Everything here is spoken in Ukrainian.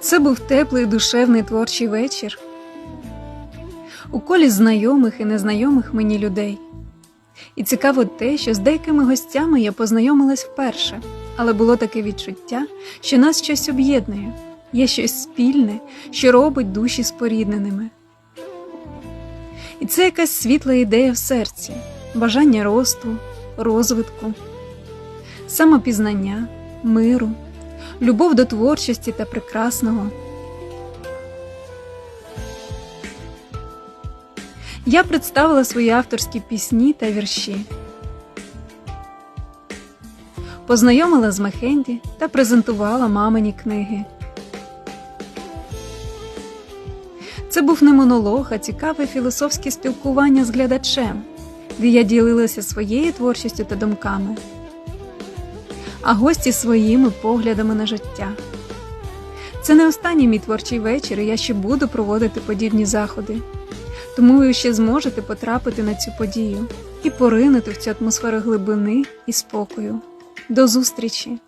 Це був теплий душевний творчий вечір. У колі знайомих і незнайомих мені людей. І цікаво те, що з деякими гостями я познайомилась вперше, але було таке відчуття, що нас щось об'єднує, є щось спільне, що робить душі спорідненими. І це якась світла ідея в серці, бажання росту, розвитку, самопізнання, миру, любов до творчості та прекрасного. Я представила свої авторські пісні та вірші, познайомила з Мехенді та презентувала мамині книги. Це був не монолог, а цікаве філософське спілкування з глядачем, де я ділилася своєю творчістю та думками, а гості своїми поглядами на життя. Це не останній мій творчий вечір, і я ще буду проводити подібні заходи. Тому ви ще зможете потрапити на цю подію і поринути в цю атмосферу глибини і спокою. До зустрічі!